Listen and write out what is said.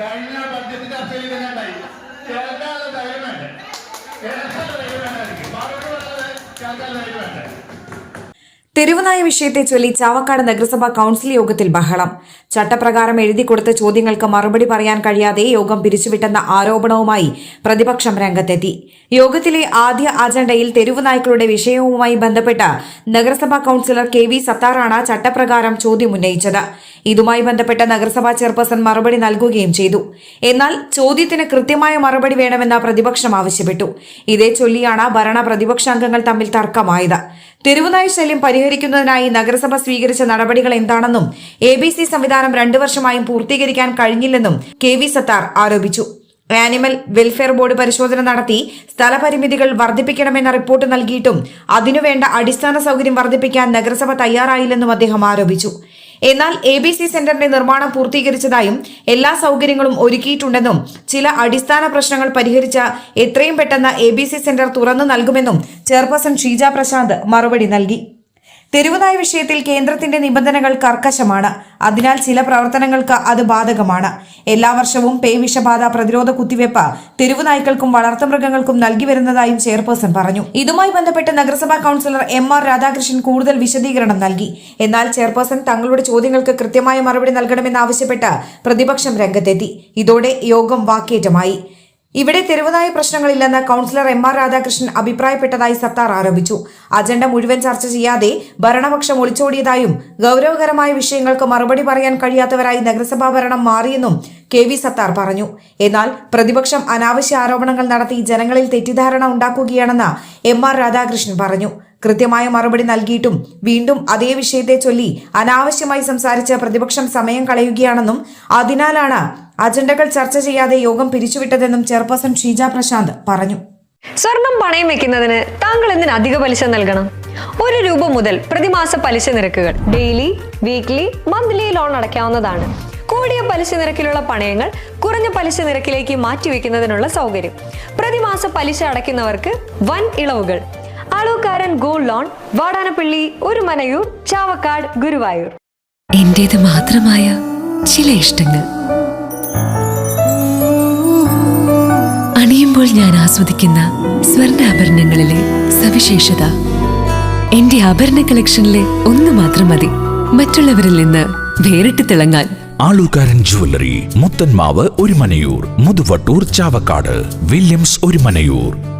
കഴിഞ്ഞ ബഡ്ജറ്റ് ചർച്ചയിൽ ഉണ്ടായി തെരുവുനായ വിഷയത്തെ ചൊല്ലി ചാവക്കാട് നഗരസഭാ കൌൺസിൽ യോഗത്തിൽ ബഹളം. ചട്ടപ്രകാരം എഴുതി കൊടുത്ത ചോദ്യങ്ങൾക്ക് മറുപടി പറയാൻ കഴിയാതെ യോഗം പിരിച്ചുവിട്ടെന്ന ആരോപണവുമായി പ്രതിപക്ഷം രംഗത്തെത്തി. യോഗത്തിലെ ആദ്യ അജണ്ടയിൽ തെരുവുനായ്ക്കളുടെ വിഷയവുമായി ബന്ധപ്പെട്ട നഗരസഭാ കൌൺസിലർ കെ വി സത്താറാണ് ചട്ടപ്രകാരം ചോദ്യം ഉന്നയിച്ചത്. ഇതുമായി ബന്ധപ്പെട്ട നഗരസഭാ ചെയർപേഴ്സൺ മറുപടി നൽകുകയും ചെയ്തു. എന്നാൽ ചോദ്യത്തിന് കൃത്യമായ മറുപടി വേണമെന്ന് പ്രതിപക്ഷം ആവശ്യപ്പെട്ടു. ഇതേ ചൊല്ലിയാണ് ഭരണ പ്രതിപക്ഷാംഗങ്ങൾ തമ്മിൽ തർക്കമായത്. തെരുവുനായ ശല്യം പരിഹരിക്കുന്നതിനായി നഗരസഭ സ്വീകരിച്ച നടപടികൾ എന്താണെന്നും എ ബി സി സംവിധാനം രണ്ടു വർഷമായും പൂർത്തീകരിക്കാൻ കഴിഞ്ഞില്ലെന്നും കെ വി സത്താർ ആരോപിച്ചു. ആനിമൽ വെൽഫെയർ ബോർഡ് പരിശോധന നടത്തി സ്ഥലപരിമിതികൾ വർദ്ധിപ്പിക്കണമെന്ന റിപ്പോർട്ട് നൽകിയിട്ടും അതിനുവേണ്ട അടിസ്ഥാന സൗകര്യം വർദ്ധിപ്പിക്കാൻ നഗരസഭ തയ്യാറായില്ലെന്നും അദ്ദേഹം ആരോപിച്ചു. എന്നാൽ എ ബി സി സെന്ററിന്റെ നിർമ്മാണം പൂർത്തീകരിച്ചതായും എല്ലാ സൗകര്യങ്ങളും ഒരുക്കിയിട്ടുണ്ടെന്നും ചില അടിസ്ഥാന പ്രശ്നങ്ങൾ പരിഹരിച്ച എത്രയും പെട്ടെന്ന് എ ബി സി സെന്റർ തുറന്നു നൽകുമെന്നും ചെയർപേഴ്സൺ ഷീജ പ്രശാന്ത് മറുപടി നൽകി. തെരുവുനായ വിഷയത്തിൽ കേന്ദ്രത്തിന്റെ നിബന്ധനകൾ കർക്കശമാണ്. അതിനാൽ ചില പ്രവർത്തനങ്ങൾക്ക് അത് ബാധകമാണ്. എല്ലാ വർഷവും പേ വിഷബാധ പ്രതിരോധ കുത്തിവയ്പ് തെരുവുനായ്ക്കൾക്കും വളർത്തുമൃഗങ്ങൾക്കും നൽകി വരുന്നതായും ചെയർപേഴ്സൺ പറഞ്ഞു. ഇതുമായി ബന്ധപ്പെട്ട് നഗരസഭാ കൌൺസിലർ എം ആർ രാധാകൃഷ്ണൻ കൂടുതൽ വിശദീകരണം നൽകി. എന്നാൽ ചെയർപേഴ്സൺ തങ്ങളുടെ ചോദ്യങ്ങൾക്ക് കൃത്യമായ മറുപടി നൽകണമെന്നാവശ്യപ്പെട്ട് പ്രതിപക്ഷം രംഗത്തെത്തി. ഇതോടെ യോഗം വാക്കേറ്റമായി. ഇവിടെ തെരുവുനായ പ്രശ്നങ്ങളില്ലെന്ന് കൌൺസിലർ എം ആർ രാധാകൃഷ്ണൻ അഭിപ്രായപ്പെട്ടതായി സത്താർ ആരോപിച്ചു. അജണ്ട മുഴുവൻ ചർച്ച ചെയ്യാതെ ഭരണപക്ഷം ഒളിച്ചോടിയതായും ഗൌരവകരമായ വിഷയങ്ങൾക്ക് മറുപടി പറയാൻ കഴിയാത്തവരായി നഗരസഭാ ഭരണം മാറിയെന്നും കെ വി സത്താർ പറഞ്ഞു. എന്നാൽ പ്രതിപക്ഷം അനാവശ്യ ആരോപണങ്ങൾ നടത്തി ജനങ്ങളിൽ തെറ്റിദ്ധാരണ ഉണ്ടാക്കുകയാണെന്ന് എം ആർ രാധാകൃഷ്ണൻ പറഞ്ഞു. കൃത്യമായ മറുപടി നൽകിയിട്ടും വീണ്ടും അതേ വിഷയത്തെ ചൊല്ലി അനാവശ്യമായി സംസാരിച്ച പ്രതിപക്ഷം സമയം കളയുകയാണെന്നും അതിനാലാണ് അജണ്ടകൾ ചർച്ച ചെയ്യാതെ യോഗം പിരിച്ചുവിട്ടതെന്നും ചെയർപേഴ്സൺ ഷീജ പ്രശാന്ത് പറഞ്ഞു. സ്വർണം പണയം വെക്കുന്നതിന് താങ്കൾ എന്തിന് അധിക പലിശ നൽകണം? ഒരു രൂപ മുതൽ പ്രതിമാസ പലിശ നിരക്കുകൾ ഡെയിലി വീക്ക്ലി മന്ത്ലി ലോൺ അടയ്ക്കാവുന്നതാണ്. കൂടിയ പലിശ നിരക്കിലുള്ള പണയങ്ങൾ കുറഞ്ഞ പലിശ നിരക്കിലേക്ക് മാറ്റിവെക്കുന്നതിനുള്ള സൗകര്യം. പ്രതിമാസ പലിശ അടയ്ക്കുന്നവർക്ക് വൻ ഇളവുകൾ. ആളൂക്കാരൻ ഗോൾഡ് ലോൺ വാടാനപ്പള്ളി ഒരു മനയൂർ ചാവക്കാട് ഗുരുവായൂർ. എന്റേത് മാത്രമായ ചില ഇഷ്ടങ്ങൾ. അണിയുമ്പോൾ ഞാൻ ആസ്വദിക്കുന്ന സ്വർണാഭരണങ്ങളിലെ സവിശേഷത. എന്റെ ആഭരണ കളക്ഷനിലെ ഒന്ന് മാത്രം മതി. മറ്റുള്ളവരിൽ നിന്ന് വേറിട്ട് തിളങ്ങാൻ. ആളൂക്കാരൻ ജുവല്ലറി മുത്തൻമാവ് ഒരു മനയൂർ മുതുവട്ടൂർ ചാവക്കാട് വില്യംസ് ഒരു മനയൂർ.